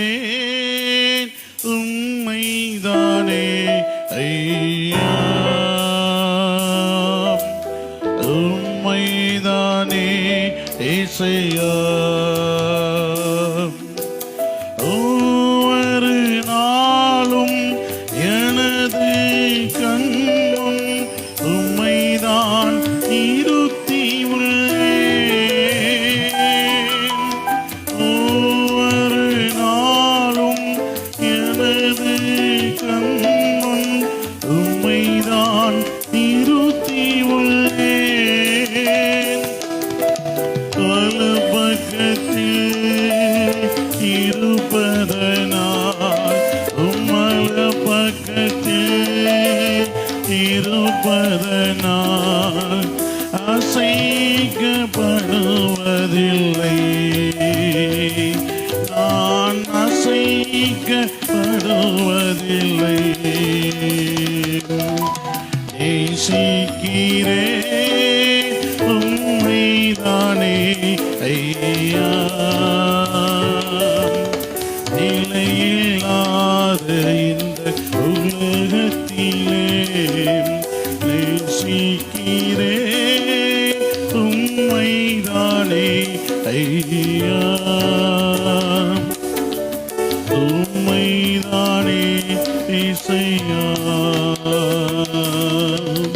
நேசிக்கிறேன். உம்மைதானே ஐயா. உம்மைதானே இசையா ஒவ்வொரு நாளும் எனது கண்ணும் உம்மைதான் நீர் எனது உம்மைதான் இருத்தி உள்ளேன். பக்கத்தில் இருப்பதனால் உம்மல பக்கத்தில் இருப்பதனால் அசைக்கப்படுவதில்லை. நான் அசைக்கப்படுவதில்லை நேசிக்கிறேன் உம்மைதானே ஐயா. நிலையில்லாத இந்த உலகத்திலே நேசிக்கிறேன் உம்மைதானே ஐயா. உம்மைதானே இசையா.